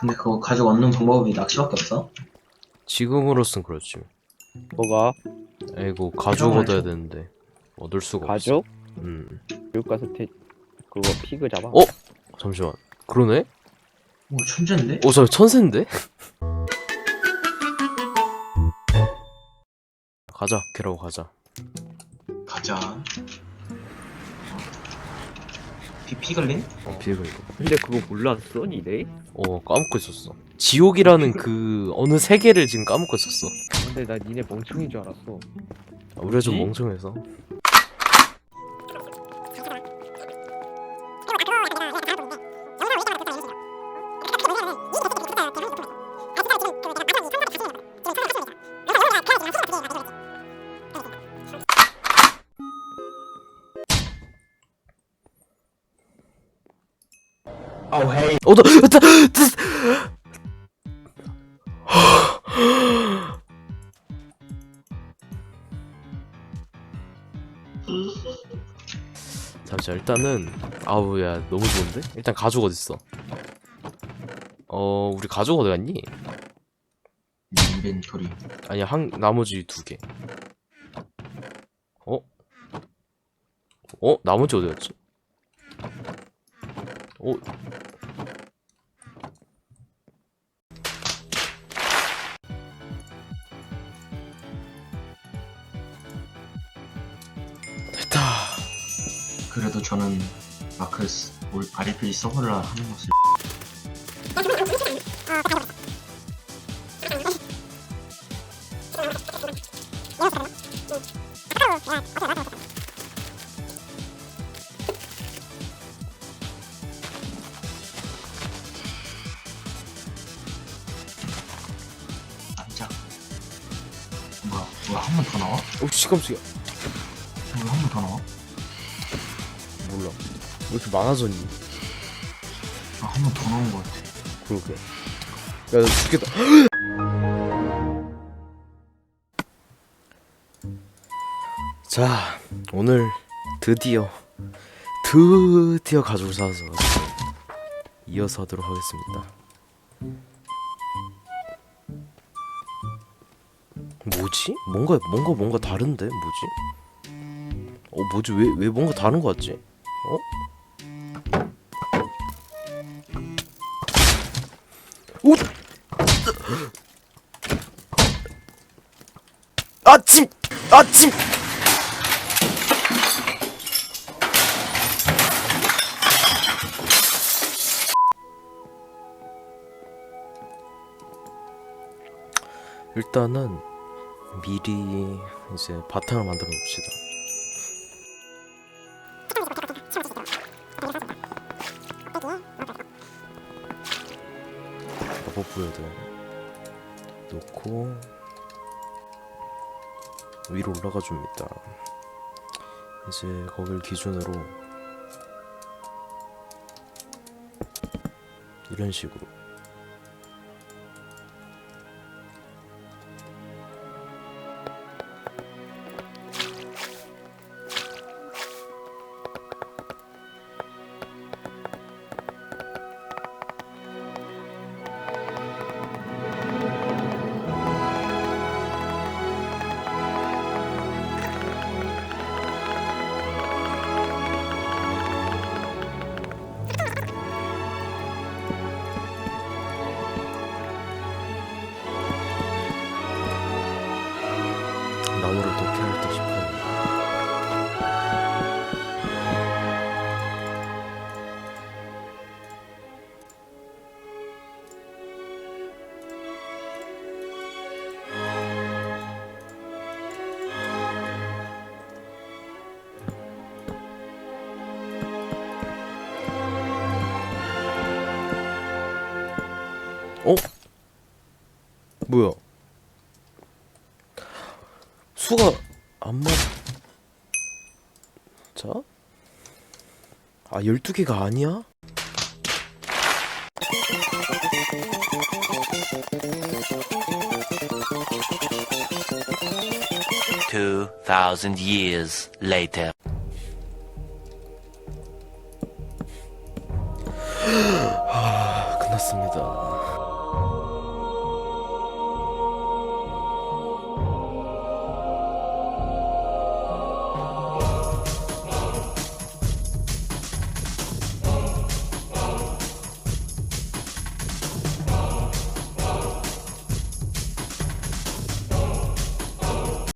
근데 그거 가지고 얻는 방법이 낚시밖에 없어? 지금으로선 그렇지. 뭐가? 아이고 가죽 이런 얻어야 걸 되는데 얻을 수가 가족? 없어. 음. 교육 가서 태... 그거 피그 잡아. 어? 잠시만. 그러네? 오 천재인데? 어, 저 천샌데? 가자, 걔라고 가자. 가자 피, 피글린? 어, 비글 이거. 근데 그거 몰랐어 니네? 어, 까먹고 있었어. 지옥이라는 그 어느 세계를 지금 까먹고 있었어. 근데 나 니네 멍청인 줄 알았어. 아, 우리가 좀 뭐지? 멍청해서. 어, 나, 나, 나, 잠시만 일단은 아우 야 너무 좋은데? 일단 가죽 어딨어? 어 우리 가죽 어디 갔니? 인벤토리 아니야 한 나머지 두 개. 어? 어 나머지 어디 갔지? 어? 됐다. 그래도 저는 마크스 올 아리필 서버라 하는 것을 뭐야 한 번 더 나와? 어씨 깜짝이야. 뭐야 한 번 더 나와? 몰라. 왜 이렇게 많아졌니? 아 한 번 더 나온 것 같아 그러게. 야, 나 죽겠다. 자, 오늘 드디어 드디어 가죽을 사서 이어서 하도록 하겠습니다. 뭐지? 뭔가 뭔가 뭔가 다른데 뭐지? 어 뭐지 왜 왜 뭔가 다른 거 같지? 어? 오! 아침! 아침! 일단은 미리 이제 바탕을 만들어 봅시다. 버프에도 놓고 위로 올라가 줍니다. 이제 거길 기준으로 이런 식으로 나무를 어떻게 할까 싶어요. 어? 뭐야? 수가 안 맞... 자? 아 12개가 아니야? Two thousand years later. 아 끝났어 좋습니다.